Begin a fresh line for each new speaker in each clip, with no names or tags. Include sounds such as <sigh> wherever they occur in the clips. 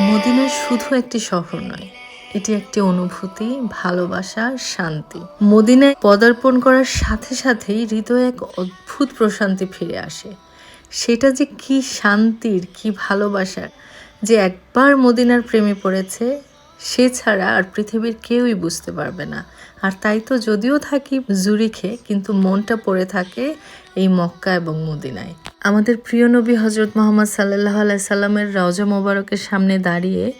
Medina শুধু একটি শহর নয়, এটি একটি অনুভূতি, ভালোবাসা শান্তি। মদিনায় পদার্পণ করার সাথে সাথেই হৃদয়ে এক অদ্ভুত প্রশান্তি ফিরে আসে। সেটা যে কি শান্তির, কি ভালোবাসার, যে একবার মদিনার প্রেমে পড়েছে, সে ছাড়া আর পৃথিবীর কেউই বুঝতে পারবে না। আর তাই তো যদিও থাকি জুরিখে, কিন্তু মনটা পড়ে থাকে এই মক্কা এবং মদিনায়। আমাদের প্রিয় নবী হজরত মোহাম্মদ সাল্লাহ আলাইসাল্লামের রওজা মোবারকের সামনে দাঁড়িয়ে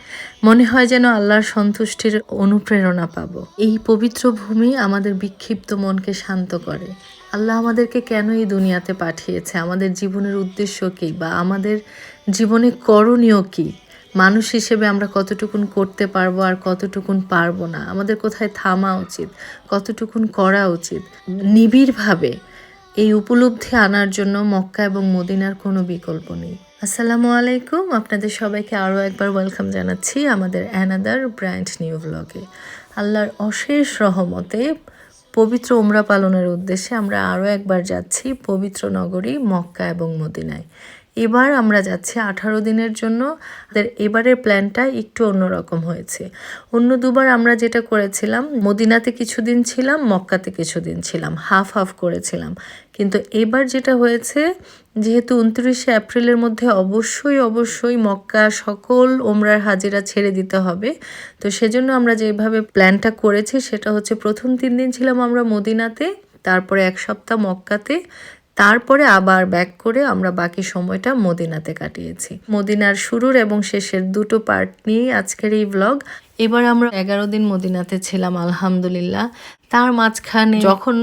মনে হয় যেন আল্লাহর সন্তুষ্টির অনুপ্রেরণা পাবো। এই পবিত্র ভূমি আমাদের বিক্ষিপ্ত মনকে শান্ত করে। আল্লাহ আমাদেরকে কেন এই দুনিয়াতে পাঠিয়েছে? আমাদের জীবনের উদ্দেশ্য কী বা আমাদের জীবনে করণীয় কী? মানুষ হিসেবে আমরা কতটুকুন করতে পারব আর কতটুকুন পারব না? আমাদের কোথায় থামা উচিত? কতটুকুন করা উচিত? নিবিড়ভাবে এই উপলব্ধি আনার জন্য মক্কা এবং মদিনার কোনো বিকল্প নেই। আসসালামু আলাইকুম, আপনাদের সবাইকে আরও একবার ওয়েলকাম জানাচ্ছি আমাদের অ্যানাদার ব্র্যান্ড নিউ ব্লগে আল্লাহর অশেষ রহমতে পবিত্র ওমরা পালনের উদ্দেশ্যে আমরা আরও একবার যাচ্ছি পবিত্র নগরী মক্কা এবং মদিনায়। এবার আমরা যাচ্ছি আঠারো দিনের জন্য। আমাদের এবারের প্ল্যানটা একটু অন্যরকম হয়েছে। অন্য দুবার আমরা যেটা করেছিলাম, মদিনাতে কিছুদিন ছিলাম, মক্কাতে কিছুদিন ছিলাম হাফ হাফ করেছিলাম। কিন্তু এবার যেটা হয়েছে, যেহেতু উনত্রিশে এপ্রিলের মধ্যে অবশ্যই অবশ্যই মক্কা সকল ওমরার হাজিরা ছেড়ে দিতে হবে। তো সেজন্য আমরা যেভাবে প্ল্যানটা করেছি, সেটা হচ্ছে প্রথম তিন দিন ছিলাম আমরা মদিনাতে, তারপরে এক সপ্তাহ মক্কাতে তারপরে আবার ব্যাক করে আমরা বাকি সময়টা মদিনাতে কাটিয়েছি। মদিনার শুরুর এবং শেষের দুটো পার্ট নিয়েই আজকের এই ব্লগ এবার আমরা এগারো দিন মদিনাতে ছিলাম, আলহামদুলিল্লাহ। তার মাঝখানে যখন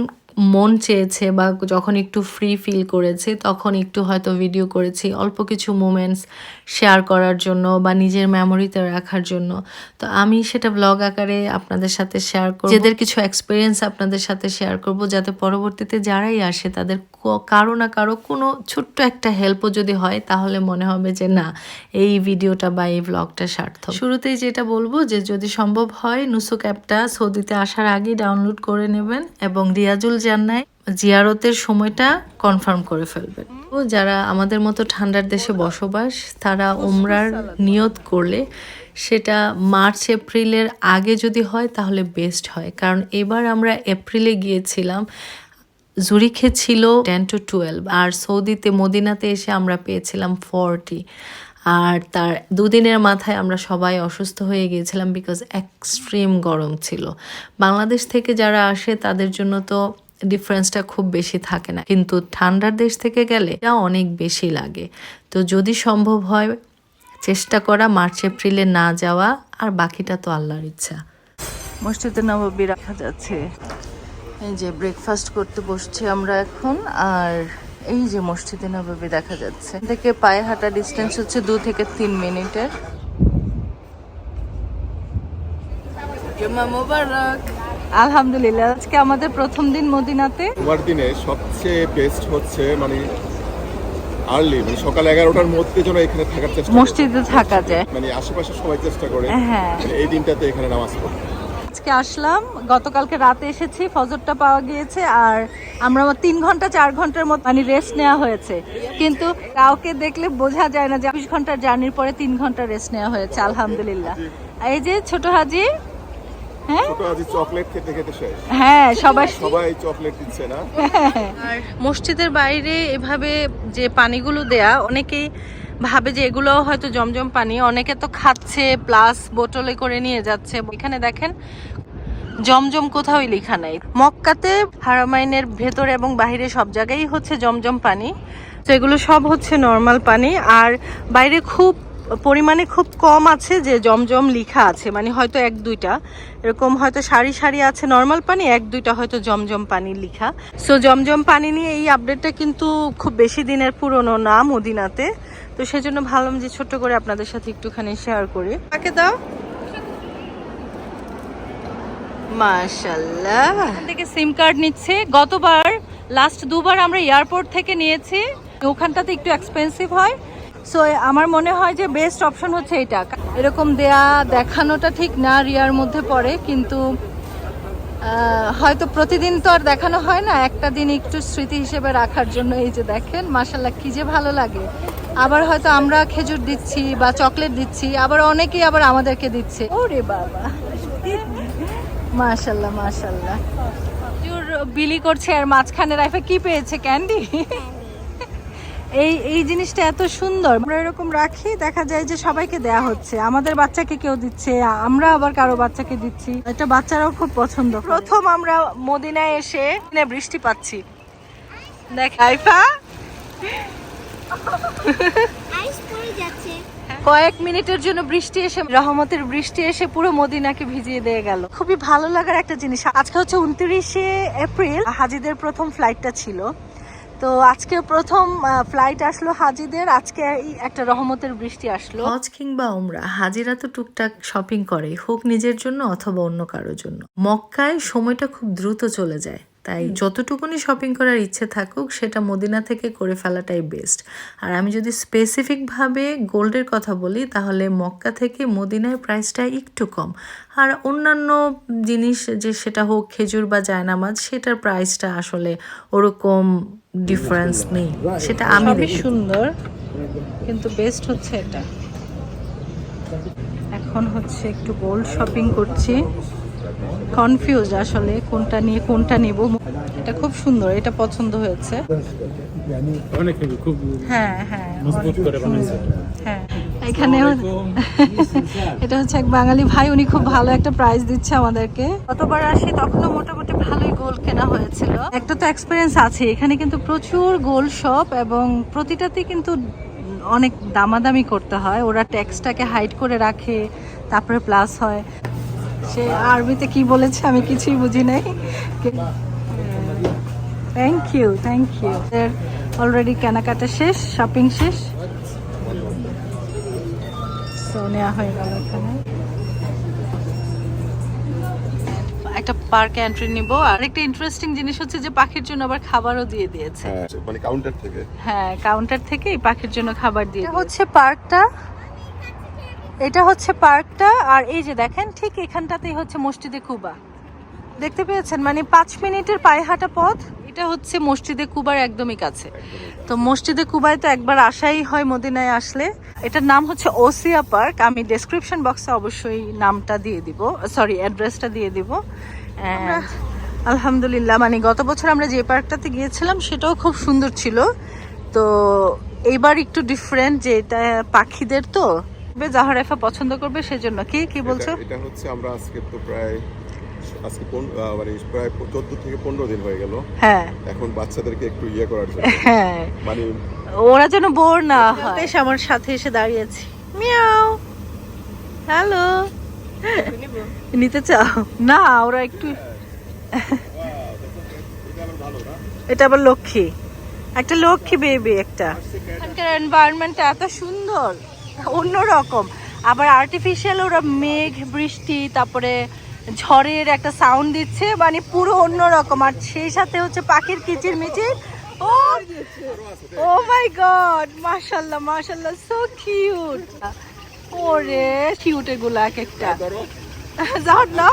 মন চেয়েছে বা যখন একটু ফ্রি ফিল করেছে তখন একটু হয়তো ভিডিও করেছি অল্প কিছু মোমেন্টস শেয়ার করার জন্য বা নিজের মেমোরিতে রাখার জন্য। তো আমি সেটা ব্লগ আকারে আপনাদের সাথে শেয়ার করব। যাদের কিছু এক্সপিরিয়েন্স আপনাদের সাথে শেয়ার করব যাতে পরবর্তীতে যারাই আসে তাদের কারও না কারও কোনো ছোট্ট একটা হেল্পও যদি হয় তাহলে মনে হবে যে না এই ভিডিওটা বা এই ব্লগটা সার্থক। শুরুতেই যেটা বলব যে যদি সম্ভব হয় নুসুক অ্যাপটা সৌদিতে আসার আগেই ডাউনলোড করে নেবেন এবং রিয়াজুল জান্নায় জিয়ারতের সময়টা কনফার্ম করে ফেলবেন। তো যারা আমাদের মতো ঠান্ডার দেশে বসবাস, তারা ওমরার নিয়ত করলে সেটা মার্চ, এপ্রিলের আগে যদি হয় তাহলে বেস্ট হয়। কারণ এবার আমরা এপ্রিলে গিয়েছিলাম, জুরিখে ছিল টেন টু টুয়েলভ আর সৌদিতে, মদিনাতে এসে আমরা পেয়েছিলাম ফর্টি আর তার দুদিনের মাথায় আমরা সবাই অসুস্থ হয়ে গিয়েছিলাম বিকজ এক্সট্রিম গরম ছিল। বাংলাদেশ থেকে যারা আসে তাদের জন্য তো ডিফারেন্সটা খুব বেশি থাকে না। কিন্তু ঠান্ডার দেশ থেকে গেলে এটা অনেক বেশি লাগে। তো যদি সম্ভব হয়, চেষ্টা করা মার্চ, এপ্রিলে না যাওয়া, আর বাকিটা তো আল্লাহর ইচ্ছা। মসজিদে নববী রাখা যাচ্ছে, এই যে ব্রেকফাস্ট করতে বসছি আমরা এখন, আর এই যে মসজিদে নবাবী দেখা যাচ্ছে। থেকে পায়ে হাঁটা ডিস্টেন্স হচ্ছে দু থেকে তিন মিনিটের। মোবারক। আলহামদুলিল্লাহ আজকে আমাদের প্রথম দিন মদিনাতে।
তোমার দিনে সবচেয়ে বেস্ট হচ্ছে মানে আর্লি মানে সকাল এগারোটার মধ্যে যেন এখানে থাকার চেষ্টা
মসজিদে থাকা যায়।
মানে আশেপাশে সবাই চেষ্টা করে
হ্যাঁ।
এই দিনটাতে এখানে নামাজ পড়তে।
আজকে আসলাম গতকালকে রাতে এসেছি ফজরটা পাওয়া গিয়েছে আর আমরা তিন ঘণ্টা চার ঘণ্টার মতো মানে রেস্ট নেওয়া হয়েছে। কিন্তু কাউকে দেখলে বোঝা যায় না যে চব্বিশ ঘণ্টার জার্নির পরে তিন ঘণ্টা রেস্ট নেওয়া হয়েছে আলহামদুলিল্লাহ। এই যে ছোট হাজি হ্যাঁ?
ছোট আজি চকলেট খেতে খেতে শেষ।
হ্যাঁ সবাই
সবাই চকলেট দিচ্ছে না।
আর মসজিদের বাইরে এভাবে যে পানিগুলো দেয়া অনেকেই ভাবে যে এগুলো হয়তো জমজম পানি অনেকে তো খাচ্ছে প্লাস বোতলে করে নিয়ে যাচ্ছে। এখানে দেখেন জমজম কোথাও লেখা নাই। মক্কাতে হারামাইনের ভেতরে এবং বাইরে সব জায়গায় হচ্ছে জমজম পানি। তো এগুলো সব হচ্ছে নর্মাল পানি। আর বাইরে খুব পরিমাণে খুব কম আছে যে জমজম লিখা আছে মানে হয়তো এক দুইটা। এরকম হয়তো সারি সারি আছে নর্মাল পানি, এক দুইটা হয়তো জমজম পানি লিখা। সো জমজম পানি নিয়ে এই আপডেটটা কিন্তু খুব বেশি দিনের পুরনো না মদিনাতে। তো সেজন্য ভাবলাম যে ছোট্ট করে আপনাদের সাথে একটুখানি শেয়ার করি। তাকে দাও?
থেকে সিম কার্ড নিচ্ছে। গতবার লাস্ট দুবার আমরা এয়ারপোর্ট থেকে নিয়েছি। ওখানটাতে একটু এক্সপেন্সিভ হয়। সো আমার মনে হয় যে বেস্ট অপশন হচ্ছে এটা। এরকম দেয়া দেখানোটা ঠিক না রিয়ার মধ্যে পড়ে কিন্তু হয়তো প্রতিদিন তো আর দেখানো হয় না। একটা দিন একটু স্মৃতি হিসেবে রাখার জন্য এই যে দেখেন মাসাল্লাহ কি যে ভালো লাগে। আবার হয়তো আমরা খেজুর দিচ্ছি বা চকলেট দিচ্ছি আবার অনেকেই আবার আমাদেরকে দিচ্ছে। ওরে বাবা। মাশাল্লাহ মাশাল্লাহ বিলি করছে আর মাঝখানে রাইফে কি পেয়েছে ক্যান্ডি এই এই জিনিসটা এত সুন্দর। আমরা এরকম রাখি, দেখা যায় যে সবাইকে দেয়া হচ্ছে। আমাদের বাচ্চাকে কেউ দিচ্ছে, আমরা আবার কারও বাচ্চাকে দিচ্ছি। এটা বাচ্চারাও খুব পছন্দ প্রথম আমরা মদিনায় এসে বৃষ্টি পাচ্ছি। দেখ আইফা কয়েক মিনিটের জন্য বৃষ্টি এসে, রহমতের বৃষ্টি এসে পুরো মদিনাকে ভিজিয়ে দিয়ে গেল। খুবই ভালো লাগার একটা জিনিস। আজকে হচ্ছে উনত্রিশে এপ্রিল, হাজিদের প্রথম ফ্লাইটটা ছিল। তো আজকে প্রথম ফ্লাইট আসলো হাজিদের। আজকে একটা রহমতের বৃষ্টি আসলো।
হজ কিংবা ওমরা হাজিরা তো টুকটাক শপিং করে হোক নিজের জন্য অথবা অন্য কারোর জন্য। মক্কায় সময়টা খুব দ্রুত চলে যায়। তাই যতটুকুনি শপিং করার ইচ্ছে থাকুক সেটা মদিনা থেকে করে ফেলাটাই বেস্ট আর আমি যদি স্পেসিফিকভাবে গোল্ডের কথা বলি তাহলে মক্কা থেকে মদিনায় প্রাইসটা একটু কম। আর অন্যান্য জিনিস যে সেটা হোক খেজুর বা জায়নামাজ সেটার প্রাইসটা আসলে ওরকম ডিফারেন্স নেই। সেটা আমি
সুন্দর কিন্তু বেস্ট হচ্ছে এটা। এখন হচ্ছে একটু গোল্ড শপিং করছি। কনফিউজ আসলে কোনটা নিয়ে কোনটা নিব। এটা খুব সুন্দর এটা পছন্দ হয়েছে। হ্যাঁ হ্যাঁ। হ্যাঁ। এখানে <laughs> এটা হচ্ছে এক বাঙালি ভাই উনি খুব ভালো একটা প্রাইস দিচ্ছে আমাদেরকে। কতবার আসি তখনও মোটামুটি ভালোই গোল্ড কেনা হয়েছিল। একটা তো এক্সপিরিয়েন্স আছে এখানে কিন্তু প্রচুর গোল্ড শপ এবং প্রতিটাতে কিন্তু অনেক দামাদামি করতে হয়। ওরা ট্যাক্সটাকে হাইড করে রাখে তারপরে প্লাস হয়। সে আরবিতে কি বলেছে আমি কিছুই বুঝি নাই। Thank you thank you already কেনাকাটা শেষ শপিং শেষ। সো নেওয়া হয়ে গেল এখানে। একটা পার্কে এন্ট্রি নিব। আর একটা ইন্টারেস্টিং জিনিস হচ্ছে যে পাখির জন্য আবার খাবারও দিয়ে দিয়েছে।
হ্যাঁ মানে কাউন্টার থেকে।
হ্যাঁ কাউন্টার থেকে এই পাখির জন্য খাবার দিয়ে হচ্ছে পার্কটা এটা হচ্ছে পার্কটা আর এই যে দেখেন ঠিক এখানটাতেই হচ্ছে মসজিদে কুবা। দেখতে পেয়েছেন? মানে পাঁচ মিনিটের পায়ে হাঁটা পথ এটা হচ্ছে মসজিদে কুবার একদমই কাছে। তো মসজিদে কুবায় তো একবার আসাই হয় মদিনায় আসলে। এটার নাম হচ্ছে ওসিয়া পার্ক। আমি ডেসক্রিপশন বক্সে অবশ্যই নামটা দিয়ে দিব সরি অ্যাড্রেসটা দিয়ে দিব। আলহামদুলিল্লাহ মানে গত বছর আমরা যে পার্কটাতে গিয়েছিলাম সেটাও খুব সুন্দর ছিল। তো এইবার একটু ডিফারেন্ট যে এটা পাখিদের তো জাহারেফা পছন্দ করবে সেজন্য। কি কি বলছো?
এটা- হচ্ছে আমরা আজকে তো প্রায় আজকে মানে প্রায় চোদ্দ থেকে পনেরো দিন হয়ে গেল।
হ্যাঁ।
এখন বাচ্চাদেরকে একটু ইয়ে করার জন্য।
হ্যাঁ।
মানে
ওরা যেন বোর না হয়। বেশ আমার সাথে এসে দাঁড়িয়েছি। মিয়াও। হ্যালো। নিতে চাও? না ওরা একটু এটা আবার লক্ষ্মী। একটা লক্ষ্মী বেবি একটা। এখানকার এনভায়রনমেন্টটা এত সুন্দর। অন্যরকম। আবার আর্টিফিশিয়াল ওরা মেঘ, বৃষ্টি, তারপরে ঝড়ের একটা সাউন্ড দিচ্ছে মানে পুরো অন্যরকম। আর সেই সাথে হচ্ছে পাখির কিচির মিচির ও ও মাই গড মাশাআল্লাহ মাশাআল্লাহ সো কিউট ওরে কিউট এগুলো এক একটা। যাও না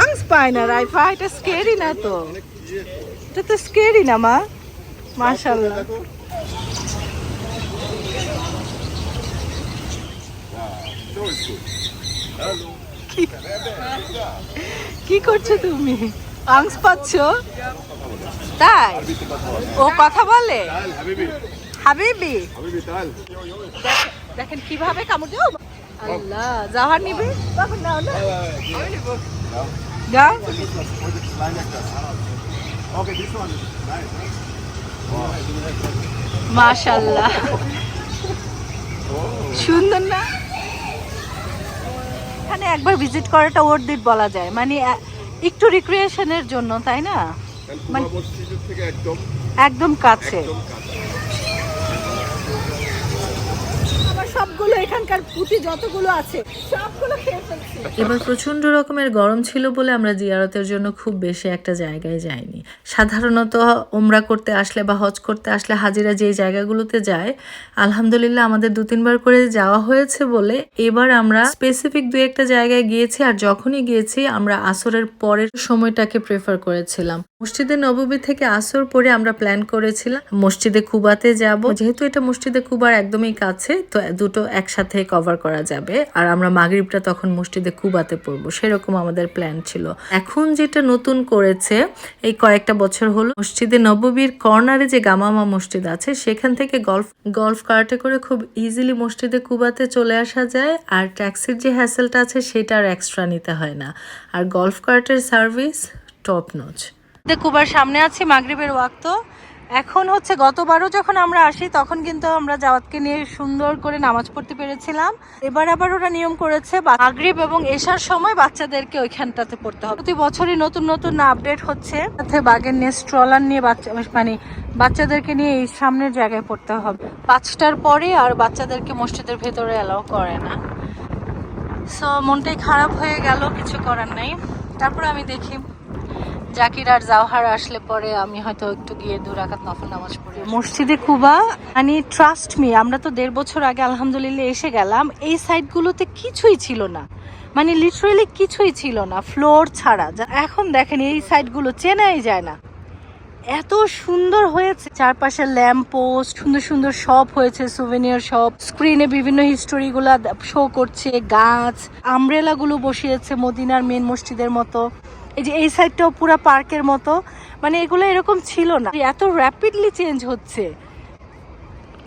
আংস পায় না রাইফা, এটা স্কেরি না তো? এটা তো স্কেরি না মা। মাশাআল্লাহ কি করছ তুমি? আংস পাচ্ছ? তাই? ও কথা বলে? হাবিবি? দেখেন কীভাবে কামড় আল্লাহ জাহার নিবে? সুন্দর না? এখানে একবার ভিজিট করাটা ওর দিট বলা যায়। মানে একটু রিক্রিয়েশনের জন্য তাই না? মানে-
একদম
কাছে
একদম কাছে।
আমার সব সবগুলো এখানকার পুঁতি যতগুলো আছে, সবগুলো খেয়ে ফেলছি।
এবার প্রচণ্ড রকমের গরম ছিল বলে আমরা জিয়ারতের জন্য খুব বেশি একটা জায়গায় যাইনি। সাধারণত ওমরা করতে আসলে বা হজ করতে আসলে হাজিরা যে জায়গাগুলোতে যায়, আলহামদুলিল্লাহ আমাদের দু তিনবার করে যাওয়া হয়েছে বলে এবার আমরা স্পেসিফিক দু একটা জায়গায় গিয়েছি আর যখনই গিয়েছি আমরা আসরের পরের সময়টাকে প্রেফার করেছিলাম। মসজিদে নববী থেকে আসর পরে আমরা প্ল্যান করেছিলাম মসজিদে কুবাতে যাব। যেহেতু এটা মসজিদে কুবার একদমই কাছে, তো দুটো একসাথে কভার করা যাবে। আর আমরা মাগরিবটা তখন মসজিদে কুবাতে পড়ব। সেরকম আমাদের প্ল্যান ছিল। এখন যেটা নতুন করেছে, এই কয়েকটা বছর হলো মসজিদে নববীর কর্নারে যে গামামা মসজিদ আছে, সেখান থেকে গল্ফ গল্ফ কার্টে করে খুব ইজিলি মসজিদে কুবাতে চলে আসা যায়। আর ট্যাক্সির যে হ্যাসেলটা আছে, সেটা আর এক্সট্রা নিতে হয় না। আর গল্ফ কার্টের সার্ভিস টপ নচ
কুবার সামনে আছে, মাগরিবের ওয়াক্ত। এখন হচ্ছে গতবারও যখন আমরা আসি, তখন কিন্তু আমরা জাওয়াতকে নিয়ে সুন্দর করে নামাজ পড়তে পেরেছিলাম। এবার আবার ওরা নিয়ম করেছে, বা- মাগরিব এবং এসার সময় বাচ্চাদেরকে ওইখানটাতে পড়তে হবে। প্রতি বছরই নতুন নতুন না আপডেট হচ্ছে। সাথে বাগের নিয়ে স্ট্রলার নিয়ে বাচ্চা মানে বাচ্চাদেরকে নিয়ে এই সামনের জায়গায় পড়তে হবে। পাঁচটার পরে আর বাচ্চাদেরকে মসজিদের ভেতরে অ্যালাউ করে না। সো মনটাই খারাপ হয়ে গেল, কিছু করার নাই। তারপর আমি দেখি জাকির আর জাওহার আসলে পরে আমি হয়তো একটু গিয়ে দু রাকাত নফল নামাজ পড়ি মসজিদে কুবা মানে ট্রাস্ট মি আমরা তো দেড় বছর আগে আলহামদুলিল্লাহ এসে গেলাম, এই সাইডগুলোতে কিছুই ছিল না। মানে লিটারেলি কিছুই ছিল না ফ্লোর ছাড়া। এখন দেখেন এই সাইডগুলো চেনাই যায় না। এত সুন্দর হয়েছে। চারপাশে ল্যাম্প পোস্ট সুন্দর সুন্দর শপ হয়েছে সুভেনিয়ার শপ স্ক্রিনে বিভিন্ন হিস্টোরি গুলা শো করছে, গাছ আমব্রেলা গুলো বসিয়েছে মদিনার মেন মসজিদের মতো। এই যে এই সাইডটাও পুরো পার্কের মতো মানে এগুলো এরকম ছিল না। এত র্যাপিডলি চেঞ্জ হচ্ছে।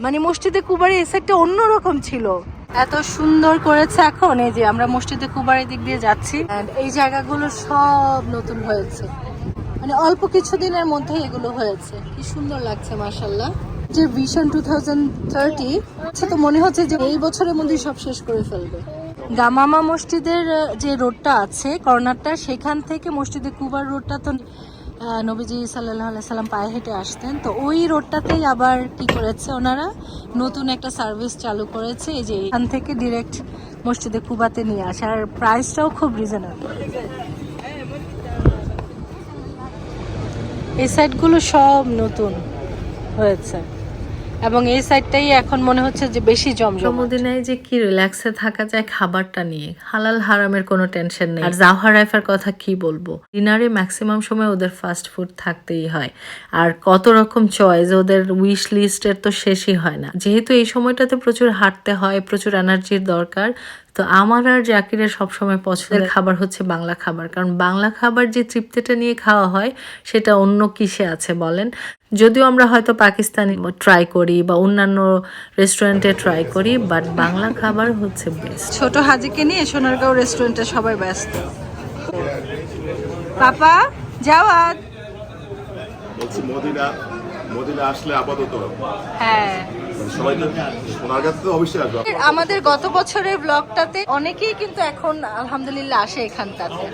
মানে মসজিদে কুবারে এই সাইডটা অন্যরকম ছিল। এত সুন্দর করেছে এখন। এই যে আমরা মসজিদে কুবারের দিক দিয়ে যাচ্ছি এই জায়গাগুলো সব নতুন হয়েছে। মানে অল্প কিছুদিনের মধ্যে এগুলো হয়েছে। কি সুন্দর লাগছে মাশাল্লাহ যে ভিশন টু থাউজেন্ড থার্টি তো মনে হচ্ছে যে এই বছরের মধ্যেই সব শেষ করে ফেলবে। গামামা মসজিদের যে রোডটা আছে, কর্নারটা, সেখান থেকে মসজিদে কুবার রোডটা তো নবীজি সাল্লাহ সাল্লাম পায়ে হেঁটে আসতেন। তো ওই রোডটাতেই আবার কি করেছে ওনারা? নতুন একটা সার্ভিস চালু করেছে, এই যে এখান থেকে ডিরেক্ট মসজিদে কুবাতে নিয়ে আসে। আর প্রাইসটাও খুব রিজনেবল এই সাইডগুলো সব নতুন হয়েছে। এবং এই সাইডটাই এখন মনে হচ্ছে যে বেশি জমজম
সমুদিনায় যে কি রিল্যাক্সে থাকা যায় খাবারটা নিয়ে, হালাল হারামের কোনো টেনশন নেই। আর জাওহার রাইফার কথা কি বলব? ডিনারে ম্যাক্সিমাম সময় ওদের ফাস্ট ফুড থাকতেই হয়। আর কত রকম চয়েস ওদের উইশ লিস্টের তো শেষই হয় না। যেহেতু এই সময়টাতে প্রচুর হাঁটতে হয়, প্রচুর এনার্জির দরকার তো আমার আর জাকিরের সবসময় পছন্দের খাবার হচ্ছে বাংলা খাবার। কারণ বাংলা খাবার যে তৃপ্তিটা নিয়ে খাওয়া হয় সেটা অন্য কিসে আছে বলেন? যদিও আমরা হয়তো পাকিস্তানি ট্রাই করি বা অন্যান্য রেস্টুরেন্টে ট্রাই করি বাট বাংলা খাবার হচ্ছে বেস্ট
ছোট হাজিকে নিয়ে সোনারগাঁও রেস্টুরেন্টে সবাই ব্যস্ত। পাপা যাওয়াত
বলছি মদিনা মদিনা আসলে আপাতত।
হ্যাঁ।
মানে
আমাদের গত বছরের ব্লগটাতে অনেকেই কিন্তু এখন আলহামদুলিল্লাহ আসে এখানটাতে।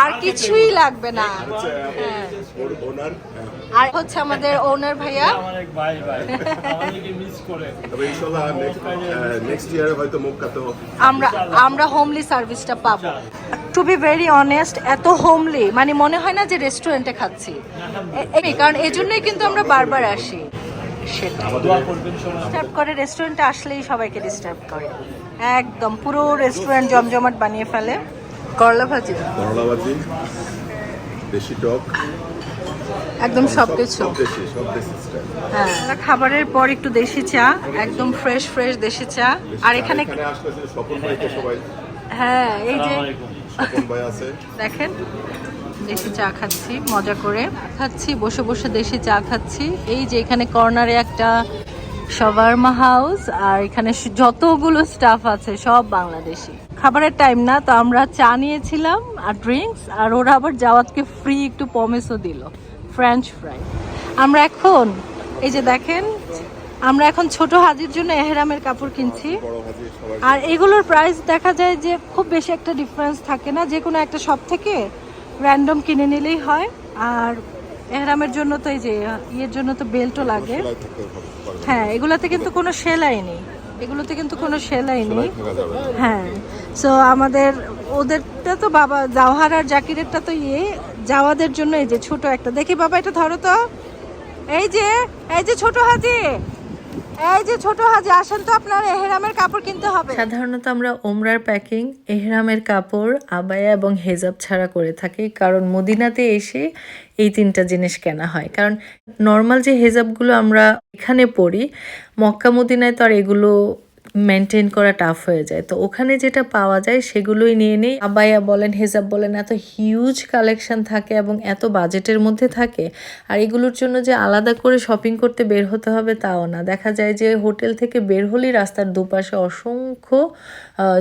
আর কিছুই লাগবে না। হ্যাঁ। আর হচ্ছে আমাদের ওনার ভাইয়া।
আমার এক ভাই ভাই আমাদেরকে মিস করে
তবে ইনশাল্লাহ নেক্সট ইয়ারে হয়তো মক্কাতেও
আমরা আমরা হোমলি সার্ভিসটা পাবো। টু বি ভেরি অনেস্ট এত হোমলি মানে মনে হয় না যে রেস্টুরেন্টে খাচ্ছি। কারণ এই জন্যই কিন্তু আমরা বারবার আসি। সেটা
দোয়া করবেন শোনা
ডিস্টার্ব করে রেস্টুরেন্টে আসলেই সবাইকে ডিস্টার্ব করে। একদম পুরো রেস্টুরেন্ট জমজমাট বানিয়ে ফেলে। করলা ভাজি।
করলা ভাজি দেশি টক।
একদম সবকিছু।
সব দেশি সব দেশি
হ্যাঁ খাবারের পর একটু দেশি চা একদম ফ্রেশ ফ্রেশ দেশি চা। আর এখানে হ্যাঁ এই যে
স্বপন ভাই আছে।
দেখেন দেশি চা খাচ্ছি মজা করে। খাচ্ছি বসে বসে দেশি চা খাচ্ছি। এই যে এখানে কর্নারে একটা শভারমা হাউস আর এখানে যতগুলো স্টাফ আছে সব বাংলাদেশি। খাবারের টাইম না তো আমরা চা নিয়েছিলাম আর ড্রিঙ্কস আর ওরা আবার জাওয়াতকে ফ্রি একটু পমেসও দিল ফ্রেঞ্চ ফ্রাই আমরা এখন এই যে দেখেন আমরা এখন ছোট হাজির জন্য এহরামের কাপড় কিনছি। আর এগুলোর প্রাইস দেখা যায় যে খুব বেশি একটা ডিফারেন্স থাকে না যে কোনো একটা শপ থেকে র্যান্ডম কিনে নিলেই হয়। আর এহরামের জন্য তো এই যে ইয়ের জন্য তো বেল্টও লাগে। হ্যাঁ এগুলাতে কিন্তু কোনো সেলাই নেই। এগুলোতে কিন্তু কোনো সেলাই নেই। হ্যাঁ সো আমাদের ওদেরটা তো বাবা জাওহার আর জাকিরেরটা তো ইয়ে যাওয়াদের জন্য এই যে ছোট একটা। দেখি বাবা এটা ধরো তো। এই যে এই যে ছোট হাজি এই যে ছোট হাজি, আসেন তো আপনার এহরামের কাপড় কিনতে হবে।
সাধারণত আমরা ওমরার প্যাকিং, এহরামের কাপড়, আবায়া এবং হেজাব ছাড়া করে থাকি, কারণ মদিনাতে এসে এই তিনটা জিনিস কেনা হয়। কারণ নর্মাল যে হেজাবগুলো আমরা এখানে পরি, মক্কা মদিনায় তো আর এগুলো মেনটেন করা টাফ হয়ে যায়। তো ওখানে যেটা পাওয়া যায় সেগুলোই নিয়ে নেই। আবায়া বলেন, হেজাব বলেন, এত হিউজ কালেকশন থাকে এবং এত বাজেটের মধ্যে থাকে। আর এগুলোর জন্য যে আলাদা করে শপিং করতে বের হতে হবে তাও না। দেখা যায় যে হোটেল থেকে বের হলেই রাস্তার দুপাশে অসংখ্য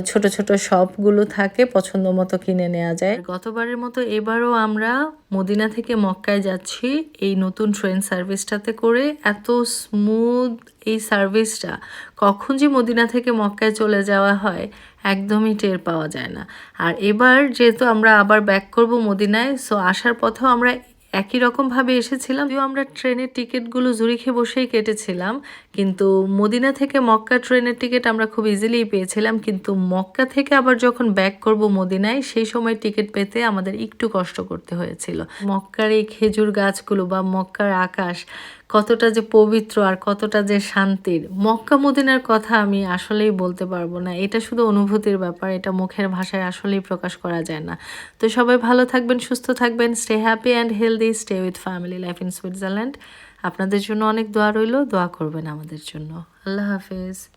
ছোট ছোট শপগুলো থাকে পছন্দ মতো কিনে নেওয়া যায়। গতবারের মতো এবারও আমরা মদিনা থেকে মক্কায় যাচ্ছি এই নতুন ট্রেন সার্ভিসটাতে করে। এত স্মুথ এই সার্ভিসটা কখন যে মদিনা থেকে মক্কায় চলে যাওয়া হয়, একদমই টের পাওয়া যায় না। আর এবার যেহেতু আমরা আবার ব্যাক করব মদিনায় সো আসার পথেও আমরা একই রকমভাবে এসেছিলাম। যদিও আমরা ট্রেনের টিকিটগুলো জুরিখে বসেই কেটেছিলাম, কিন্তু মদিনা থেকে মক্কা ট্রেনের টিকিট আমরা খুব ইজিলি পেয়েছিলাম। কিন্তু মক্কা থেকে আবার যখন ব্যাক করব মদিনায়, সেই সময় টিকিট পেতে আমাদের একটু কষ্ট করতে হয়েছিল। মক্কার এই খেজুর গাছগুলো বা মক্কার আকাশ কতটা যে পবিত্র আর কতটা যে শান্তির। মক্কা মদিনার কথা আমি আসলেই বলতে পারব না। এটা শুধু অনুভূতির ব্যাপার, এটা মুখের ভাষায় আসলেই প্রকাশ করা যায় না। তো সবাই ভালো থাকবেন, সুস্থ থাকবেন stay happy and healthy stay with family life in Switzerland আপনাদের জন্য অনেক দোয়া রইল, দোয়া করবেন আমাদের জন্য। আল্লাহ হাফেজ।